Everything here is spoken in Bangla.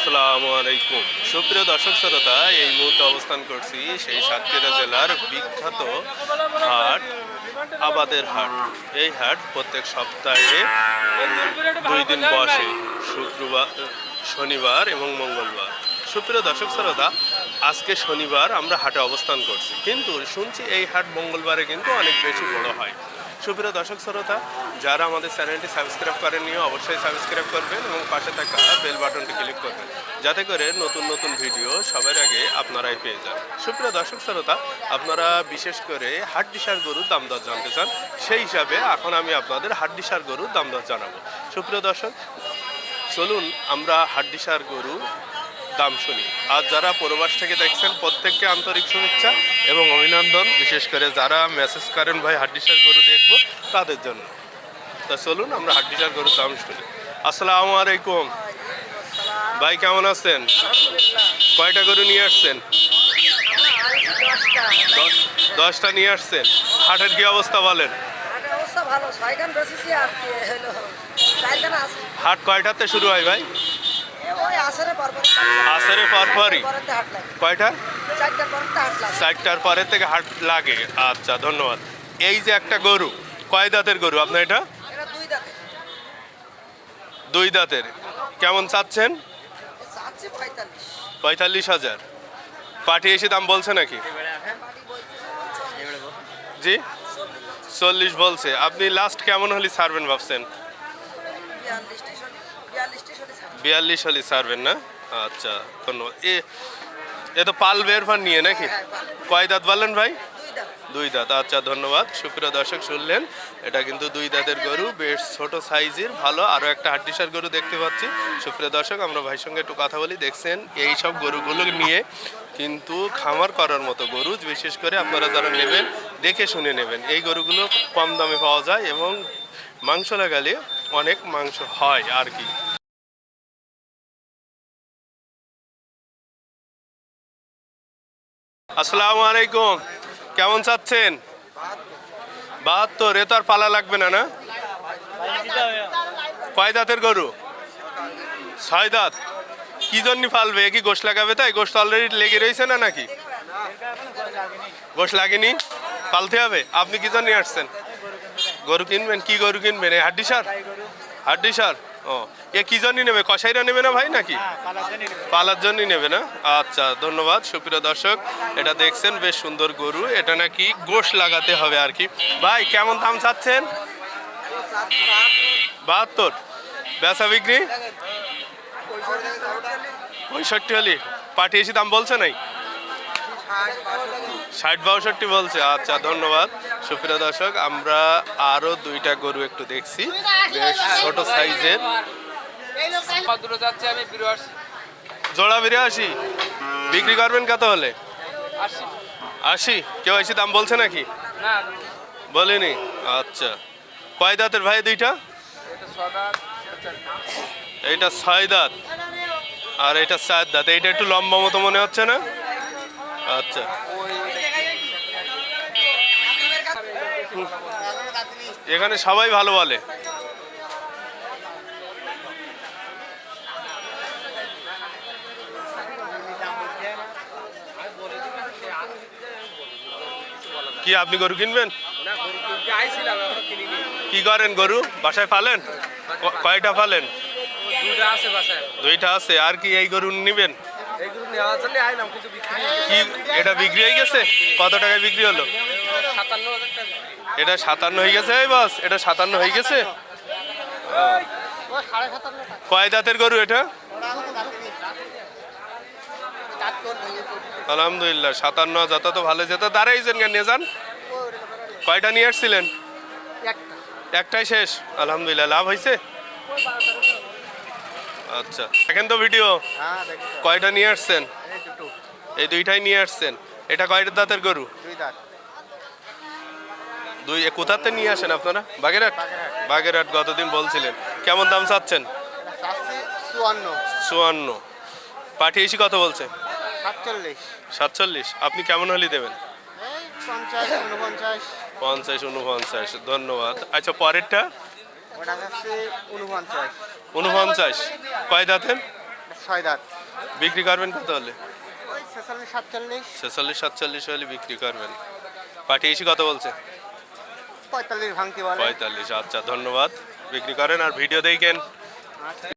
আসসালামু আলাইকুম। সুপ্রিয় দর্শক শ্রোতা, এই মুহূর্তে অবস্থান করছি সেই সাতক্ষীরা জেলার বিখ্যাত হাট, আবাদের হাট। এই হাট প্রত্যেক সপ্তাহে দুই দিন বসে, শুক্রবার, শনিবার এবং মঙ্গলবার। সুপ্রিয় দর্শক শ্রোতা, আজকে শনিবার আমরা হাটে অবস্থান করছি। কিন্তু শুনছি এই হাট মঙ্গলবারে কিন্তু অনেক বেশি বড় হয়। সুপ্রিয় দর্শক শ্রোতা, যারা আমাদের চ্যানেলটি সাবস্ক্রাইব করেননি, অবশ্যই সাবস্ক্রাইব করবেন এবং পাশে থাকা বেল বাটনটি ক্লিক করবেন। যাতে করে নতুন নতুন ভিডিও সবার আগে আপনারাই পেয়ে যান। সুপ্রিয় দর্শক শ্রোতা, আপনারা বিশেষ করে হাড্ডিসার গরুর দাম দর জানতে চান, সেই হিসাবে এখন আমি আপনাদের হাড্ডিসার গরুর দাম দর জানাব। সুপ্রিয় দর্শক, চলুন আমরা হাড্ডিসার গরু দাম শুনি। আর যারা প্রবাস থেকে দেখছেন প্রত্যেককে আন্তরিক শুভেচ্ছা এবং অভিনন্দন বিশেষ করে যারা মেসেজ করেন ভাই হাড্ডিসার গরু দেখব তাদের জন্য। তা চলুন আমরা হাড্ডিসার গরুর দাম শুনি। আসসালামু আলাইকুম। ভাই কেমন আছেন? কয়টা গরু নিয়ে আসছেন? দশ- দশটা নিয়ে আসছেন। হাটের কি অবস্থা বলেন? হাট কয়টাতে শুরু হয় ভাই? এ ওই আসরে পরপরই কয়টা? চারটার পরেতে হাট লাগে। চারটার পরে থেকে হাট লাগে। আচ্ছা ধন্যবাদ। এই যে একটা গরু কয় দাঁতের গরু আপনার এটা? দুই দাঁতের। কেমন চাচ্ছেন? পঁয়তাল্লিশ। পঁয়তাল্লিশ হাজার। পাটি এসে দাম বলছে নাকি? জি? চল্লিশ বলছে। আপনি লাস্ট কেমন হলে ছাড়বেন ভাবছেন? বিয়াল্লিশ হলে ছাড়বেন না? আচ্ছা ধন্যবাদ। এ এ তো পাল বের ফান নিয়ে নাকি? হ্যাঁ কয় দাঁত বললেন ভাই? দুই দাঁত। দুই দাঁত আচ্ছা ধন্যবাদ। সুপ্রিয় দর্শক শুনলেন এটা কিন্তু দুই দাঁতের গরু বেশ ছোট সাইজের ভালো আরও একটা হাড্ডিসার গরু দেখতে পাচ্ছি। সুপ্রিয় দর্শক আমরা ভাইয়ের সঙ্গে একটু কথা বলি দেখছেন এই সব গরুগুলো নিয়ে কিন্তু খামার করার মতো গরু বিশেষ করে আপনারা যারা নেবেন দেখে শুনে নেবেন। এই গরুগুলো কম দামে পাওয়া যায় এবং মাংস লাগালে অনেক মাংস হয় আর কি। আসসালামু আলাইকুম। কেমন চাচ্ছেন? বাহাত্তর, এ তো আর পালা লাগবে না না? কয় দাঁতের গরু? ছয় দাঁত। কি জন্য ফালবে? কি গোশ লাগাবে তাই? গোশ অলরেডি লেগে রয়েছে না নাকি? গোশ লাগেনি? পালতে হবে? আপনি কি জন্য আসছেন? গরু কিনবেন? কি গরু কিনবেন? এই হাড্ডি সার? হাড্ডি সার? ও। এ কি জন্য নেবে? কষাইরা নেবে না ভাই নাকি? পালার জন্যই নেবে না? আচ্ছা ধন্যবাদ সুপ্রিয় দর্শক। এটা দেখছেন বেশ সুন্দর গরু। এটা নাকি গোশ লাগাতে হবে আর কি। ভাই কেমন দাম চাচ্ছেন? বাহাত্তর। বেচা বিক্রি? পঁয়ষট্টি হলি। পাঠিয়েছি দাম বলছে নাই? ষাট বাষট্টি বলছে। আচ্ছা ধন্যবাদ। সুপ্রিয় দর্শক, আমরা আরও দুইটা গরু একটু দেখছি। বেশ ছোট সাইজের। জোড়া বিরাশি। বিক্রি করবেন কত হলে? আশি। কেউ এসে দাম বলছে নাকি? বলেনি। আচ্ছা। কয় দাঁতের ভাই দুইটা। এইটা ছয় দাঁত। আর এটা চার দাঁত। এইটা একটু লম্বা মতো মনে হচ্ছে না? আচ্ছা। এখানে সবাই ভালো বলে। কি আপনি গরু কিনবেন? কি করেন গরু? বাসায় ফালেন কয়টা ফালেন দুইটা আছে। আর কি এই গরু নিবেন? কি এটা বিক্রি হয়ে গেছে? কত টাকায় বিক্রি হলো। এটা সাতান্ন হয়ে গেছে? এই বাস এটা সাতান্ন হয়ে গেছে? কয় দাঁতের গরু এটা? আলহামদুলিল্লাহ সাতান্ন হাজার তা তো ভালো যেত দাঁড়াইছেন কেন নিয়ে যান। কয়টা নিয়ে আসছিলেন? একটাই শেষ। আলহামদুলিল্লাহ লাভ হয়েছে? আচ্ছা দেখেন তো ভিডিও হ্যাঁ। কয়টা নিয়ে আসছেন? এই দুইটাই নিয়ে আসছেন। এটা কয়টা দাঁতের গরু? দুই কোথাতে নিয়ে আসেন আপনারা? বাগেরহাট? বাগেরহাট। গতদিন বলছিলেন। কেমন দাম চাচ্ছেন? চুয়ান্ন। পাঠিয়েছি কত বলছে? সাতচল্লিশ। আপনি কেমন হলে দেবেন? পঞ্চাশ উনপঞ্চাশ পঞ্চাশ ধন্যবাদ। আচ্ছা পরেরটা? উনপঞ্চাশ কয় দাঁতের? ছয় দাঁত। বিক্রি করবেন কত হলে? ছেচল্লিশ সাতচল্লিশ। হলে বিক্রি করবেন। পাঠিয়েছি কত বলছে? পঁয়তাল্লিশ ভাঙতি পঁয়তাল্লিশ আচ্ছা ধন্যবাদ। বিক্রি করেন আর ভিডিও দেখেন। আচ্ছা।